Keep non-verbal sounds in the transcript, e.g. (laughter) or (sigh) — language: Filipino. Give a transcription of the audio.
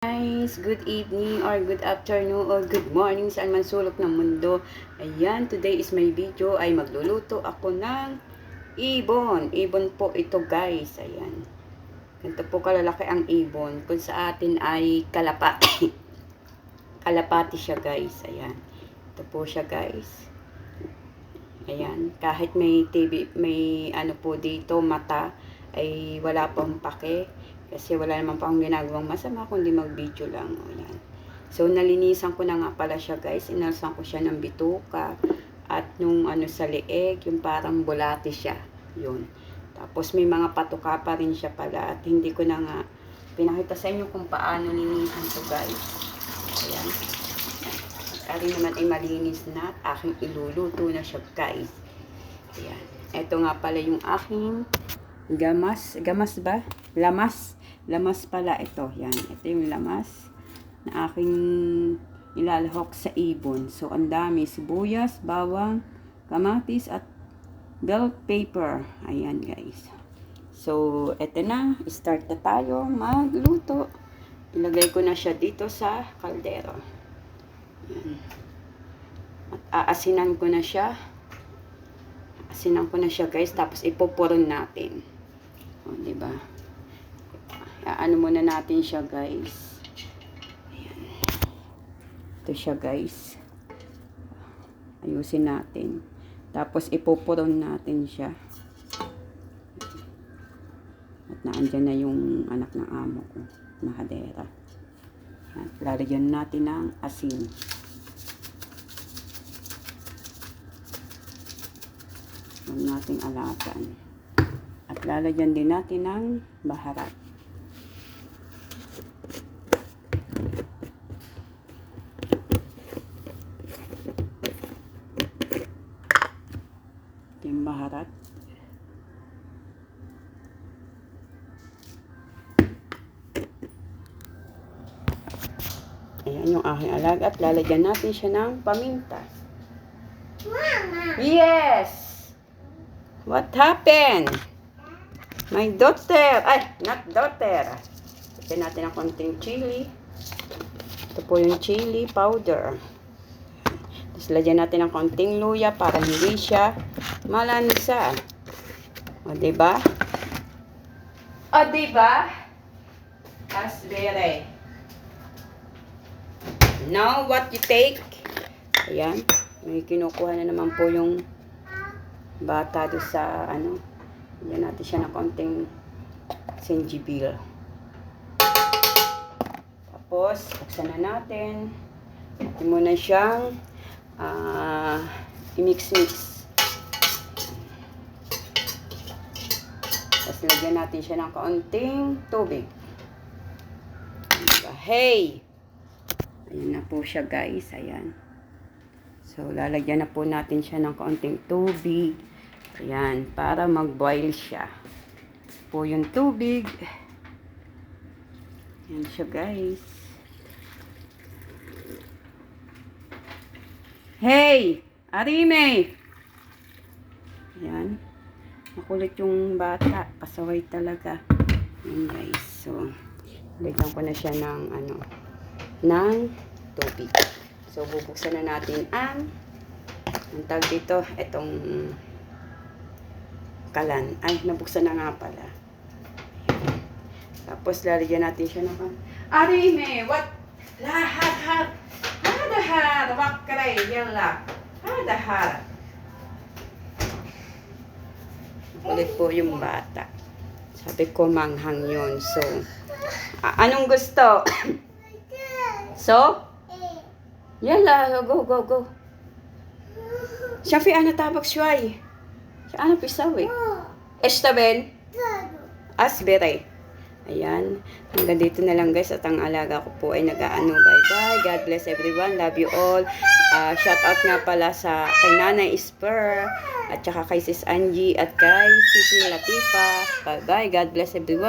guys, good evening or good afternoon or good morning saan man sulok ng mundo. Ayan, today is my video ay magluluto ako ng ibon. Ibon po ito guys. Ayan. Ganito po kalalaki ang ibon. Kung sa atin ay kalapati. (coughs) kalapati siya guys. Ayan. Ito po siya guys. Ayan. Kahit may TV, may ano po dito, mata, ay wala pong pake. Kasi wala naman pa akong ginagawang masama, kundi mag-video lang. O, yan. So, nalinisan ko na nga pala siya, guys. Inalsan ko siya ng bituka. At nung ano sa leeg, yung parang bulati siya. Yun. Tapos, may mga patuka pa rin siya pala. At hindi ko na nga pinakita sa inyo kung paano linisan to guys. Ayan. At ari naman ay malinis na at aking iluluto na siya, guys. Ayan. Ito nga pala yung aking gamas. Gamas ba? Lamas. Lamas pala ito. Yan. Ito yung lamas na aking ilalahok sa ibon. So, ang dami. Sibuyas, bawang, kamatis, at bell pepper. Ayan, guys. So, eto na. Start na tayo magluto. Ilagay ko na siya dito sa kaldero. At aasinan ko na siya. Asinan ko na siya, guys. Tapos, ipupuron natin. O, diba? Ano muna natin siya, guys. Ayan. Ito siya, guys. Ayusin natin. Tapos, ipupuron natin siya. At naandyan na yung anak ng amo ko, na hadera. Ayan. Lalagyan natin ng asin. Huwag nating alatan. At lalagyan din natin ng baharat. Baharat. Ayan yung aking alaga at lalagyan natin siya ng paminta. Mama! Yes! What happened? My daughter! Ay, not daughter. Lagyan natin ng konting chili. Ito po yung chili powder. Tapos lagyan natin ng konting luya para hindi siya malansa. O, diba? O, diba? Asbere. Now, what you take? Ayan. May kinukuha na naman po yung bata doon sa ano. Yan natin siya ng konting sinjibil. Tapos, buksan na natin. Natin muna siyang ah, i-mix-mix. Tapos, lagyan natin siya ng kaunting tubig. Hey! Ayan na po siya guys. Ayan. So, lalagyan na po natin siya ng kaunting tubig. Ayan, para mag-boil siya. Po yung tubig. Ayan siya, guys. Hey! Arime! Makulit yung bata. Pasaway talaga. Ayan, guys. So, lagyan ko na siya ng, ano, ng tubig. So, bubuksan na natin ang ang tag dito, itong kalan. Ay, nabuksan na nga pala. Tapos, lalagyan natin siya ng Arime, what? Lahat, hat. Hada, hat. Wakray, yala. Hada, Kulit po yung bata. Sabi ko, manghang yun. So, anong gusto? (coughs) so, Yala, go, go, go. Siya fi ana tabak shuay. Ana pisawi. Esta ben? Asbere. Ayan. Hanggang dito na lang guys at ang alaga ko po ay nag-aano. Bye-bye. God bless everyone. Love you all. Uh, shout out nga pala sa kay Nanay Spur at saka kay Sis Angie at kay Sisi Latifa. Bye-bye. God bless everyone.